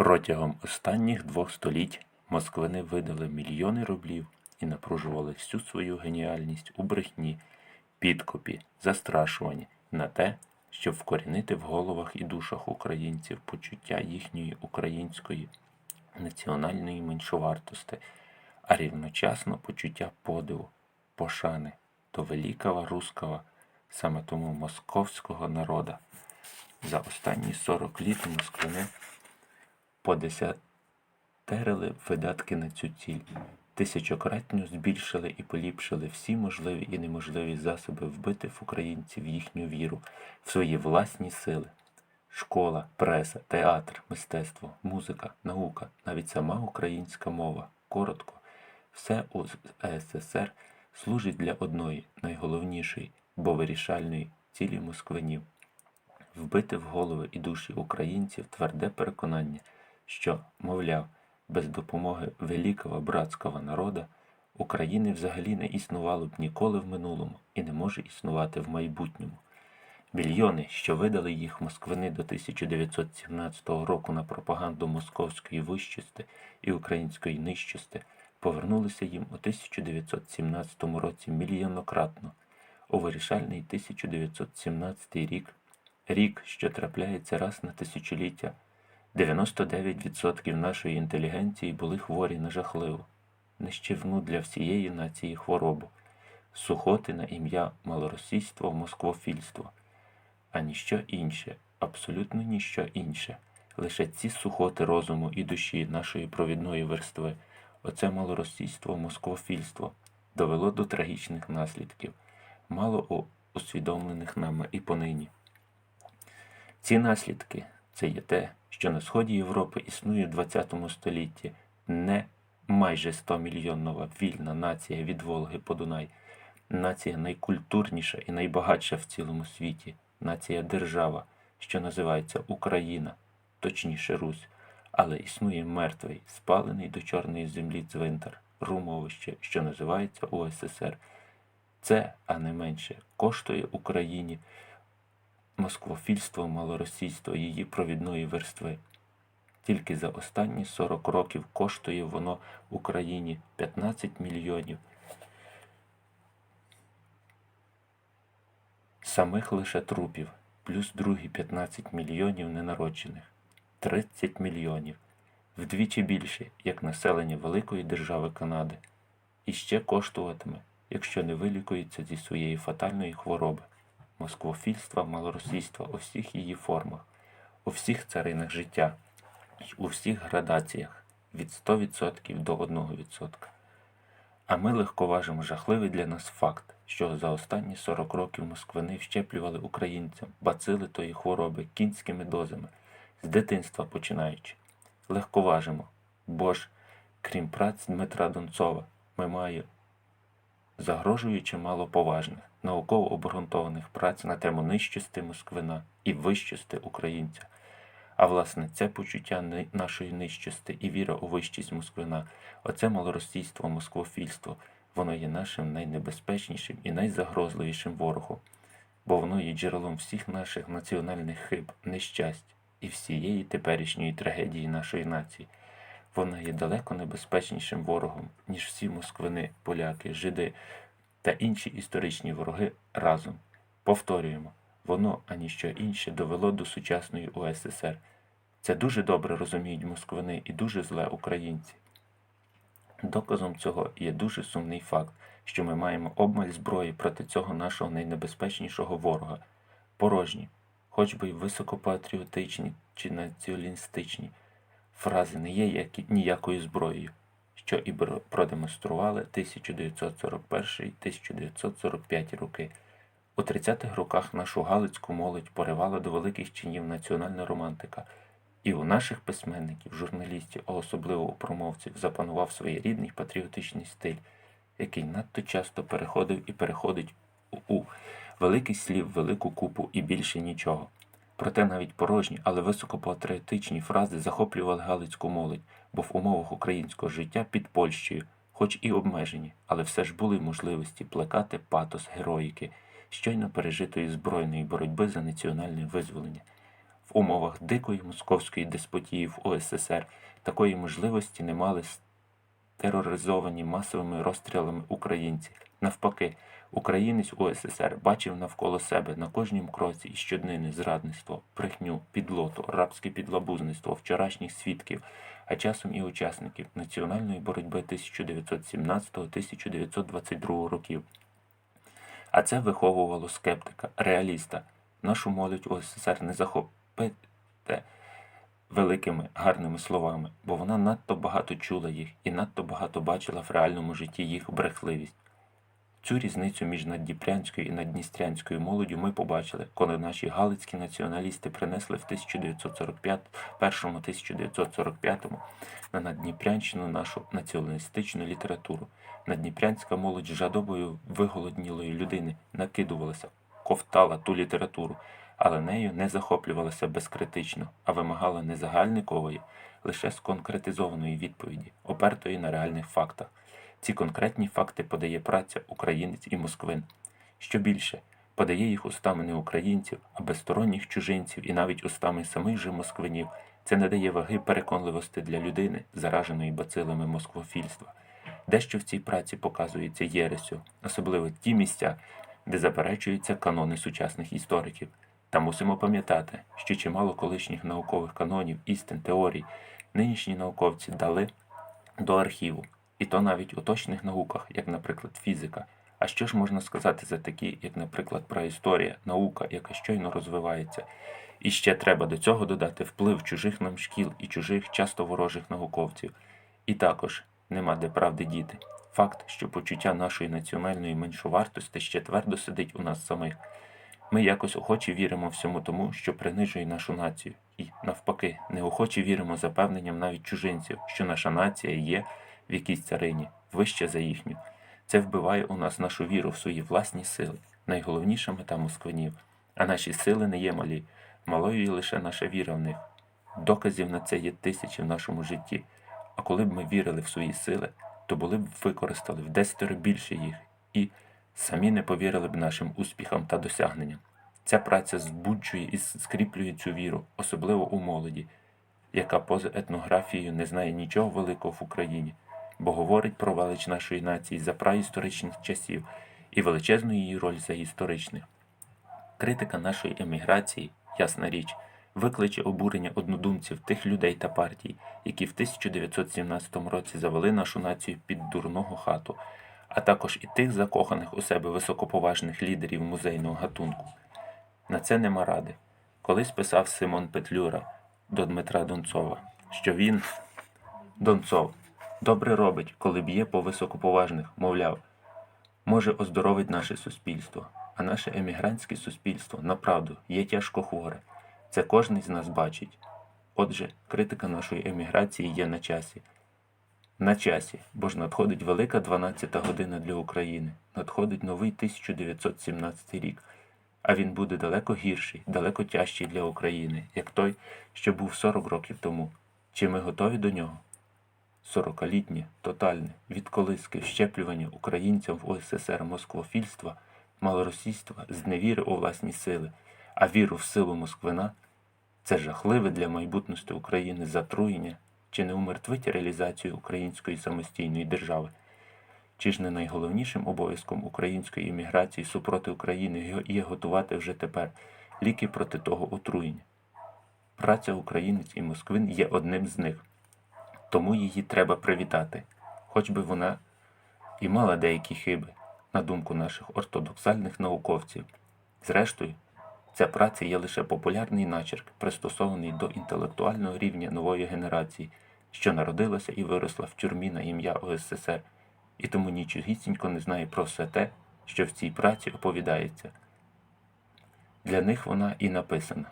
Протягом останніх двох століть москвини видали мільйони рублів і напружували всю свою геніальність у брехні, підкупі, застрашуванні на те, щоб вкорінити в головах і душах українців почуття їхньої української національної меншовартості, а рівночасно почуття подиву, пошани до великого русского, саме тому московського народа. За останні 40 літ москвини подесятерили видатки на цю ціль, тисячократно збільшили і поліпшили всі можливі і неможливі засоби вбити в українців їхню віру в свої власні сили. Школа, преса, театр, мистецтво, музика, наука, навіть сама українська мова, коротко, все у СССР служить для одної найголовнішої, бо вирішальної цілі москвинів. Вбити в голови і душі українців тверде переконання, що, мовляв, без допомоги великого братського народа України взагалі не існувало б ніколи в минулому і не може існувати в майбутньому. Мільйони, що видали їх москвини до 1917 року на пропаганду московської вищости і української нищости, повернулися їм у 1917 році мільйонократно. У вирішальний 1917 рік, рік, що трапляється раз на тисячоліття, 99% нашої інтелігенції були хворі на жахливу, нищівну для всієї нації хворобу, сухоти на ім'я малоросійство, москвофільство, а ніщо інше, абсолютно ніщо інше. Лише ці сухоти розуму і душі нашої провідної верстви, оце малоросійство, москвофільство, довело до трагічних наслідків, мало усвідомлених нами і понині. Ці наслідки це є те, що на сході Європи існує в ХХ столітті не майже 100 мільйонова вільна нація від Волги по Дунай, нація найкультурніша і найбагатша в цілому світі, нація держава, що називається Україна, точніше Русь, але існує мертвий, спалений до чорної землі цвинтар, румовище, що називається УССР. Це, а не менше, коштує Україні москвофільство, малоросійство її провідної верстви. Тільки за останні 40 років коштує воно Україні 15 мільйонів. Самих лише трупів, плюс другі 15 мільйонів ненароджених, 30 мільйонів, вдвічі більше, як населення великої держави Канади, і ще коштуватиме, якщо не вилікується зі своєї фатальної хвороби москвофільства, малоросійства у всіх її формах, у всіх царинах життя, й у всіх градаціях від 100% до 1%. А ми легковажимо жахливий для нас факт, що за останні 40 років москвини вщеплювали українцям бацили тої хвороби кінськими дозами, з дитинства починаючи. Легковажимо, бо ж, крім праць Дмитра Донцова, ми маємо загрожуючи мало поважних, науково обґрунтованих праць на тему нижчости Москвина і вищости українця. А власне, це почуття нашої нижчости і віра у вищість Москвина, оце малоросійство, москвофільство, воно є нашим найнебезпечнішим і найзагрозливішим ворогом, бо воно є джерелом всіх наших національних хиб, нещасть і всієї теперішньої трагедії нашої нації. Вона є далеко небезпечнішим ворогом, ніж всі москвини, поляки, жиди та інші історичні вороги разом. Повторюємо, воно, ані що інше, довело до сучасної УССР. Це дуже добре розуміють москвини і дуже зле українці. Доказом цього є дуже сумний факт, що ми маємо обмаль зброї проти цього нашого найнебезпечнішого ворога. Порожні, хоч би й високопатріотичні чи націоналістичні, фрази не є ніякою зброєю, що і продемонстрували 1941-1945 роки. У 30-х роках нашу галицьку молодь поривала до великих чинів національна романтика, і у наших письменників, журналістів, а особливо у промовців, запанував своєрідний патріотичний стиль, який надто часто переходив і переходить у, великий слів, велику купу і більше нічого. Проте навіть порожні, але високопатріотичні фрази захоплювали галицьку молодь, бо в умовах українського життя під Польщею, хоч і обмежені, але все ж були можливості плекати патос героїки, щойно пережитої збройної боротьби за національне визволення. В умовах дикої московської деспотії в УССР такої можливості не мали тероризовані масовими розстрілами українці. Навпаки, українець УССР бачив навколо себе на кожнім кроці і щоднини зрадництво, брехню, підлоту, рабське підлабузництво вчорашніх свідків, а часом і учасників національної боротьби 1917-1922 років. А це виховувало скептика, реаліста. Нашу молодь УССР не захопите великими гарними словами, бо вона надто багато чула їх і надто багато бачила в реальному житті їх брехливість. Цю різницю між наддніпрянською і наддністрянською молоддю ми побачили, коли наші галицькі націоналісти принесли в 1941-1945 на Наддніпрянщину нашу націоналістичну літературу. Наддніпрянська молодь жадобою виголоднілої людини накидувалася, ковтала ту літературу, але нею не захоплювалася безкритично, а вимагала не загальникової, лише сконкретизованої відповіді, опертої на реальних фактах. Ці конкретні факти подає праця українець і москвин. Що більше, подає їх устами не українців, а безсторонніх чужинців і навіть устами самих же москвинів. Це не дає ваги переконливості для людини, зараженої бацилами москвофільства. Дещо в цій праці показується єресю, особливо ті місця, де заперечуються канони сучасних істориків. Та мусимо пам'ятати, що чимало колишніх наукових канонів, істин, теорій нинішні науковці дали до архіву, і то навіть у точних науках, як, наприклад, фізика. А що ж можна сказати за такі, як, наприклад, праісторія, наука, яка щойно розвивається. І ще треба до цього додати вплив чужих нам шкіл і чужих, часто ворожих науковців. І також нема де правди діти. Факт, що почуття нашої національної меншовартості ще твердо сидить у нас самих. Ми якось охоче віримо всьому тому, що принижує нашу націю, і навпаки, неохоче віримо запевненням навіть чужинців, що наша нація є в якійсь царині, вище за їхню. Це вбиває у нас нашу віру в свої власні сили, найголовніша мета москвинів. А наші сили не є малі, малою є лише наша віра в них. Доказів на це є тисячі в нашому житті. А коли б ми вірили в свої сили, то були б використали в десятеро більше їх і самі не повірили б нашим успіхам та досягненням. Ця праця збуджує і скріплює цю віру, особливо у молоді, яка поза етнографією не знає нічого великого в Україні, бо говорить про велич нашої нації за праісторичних часів і величезну її роль за історичних. Критика нашої еміграції, ясна річ, викличе обурення однодумців тих людей та партій, які в 1917 році завели нашу націю під дурного хату, а також і тих закоханих у себе високоповажних лідерів музейного гатунку. На це нема ради. Колись писав Симон Петлюра до Дмитра Донцова, що він, Донцов, добре робить, коли б'є по високоповажних, мовляв, може оздоровить наше суспільство, а наше емігрантське суспільство, направду, є тяжко хворе. Це кожен з нас бачить. Отже, критика нашої еміграції є на часі. На часі, бо ж надходить велика 12-та година для України, надходить новий 1917 рік, а він буде далеко гірший, далеко тяжчий для України, як той, що був 40 років тому. Чи ми готові до нього? Сорокалітнє, тотальне, відколиски, вщеплювання українцям в ОССР москвофільства, малоросійства, зневіри у власні сили, а віру в силу Москвина це жахливе для майбутності України затруєння чи не умертвить реалізацію української самостійної держави? Чи ж не найголовнішим обов'язком української імміграції супроти України є готувати вже тепер ліки проти того отруєння? Праця українець і москвин є одним з них, тому її треба привітати, хоч би вона і мала деякі хиби, на думку наших ортодоксальних науковців. Зрештою, ця праця є лише популярний начерк, пристосований до інтелектуального рівня нової генерації, що народилася і виросла в тюрмі на ім'я ОССР, і тому нічогісінько не знає про все те, що в цій праці оповідається. Для них вона і написана.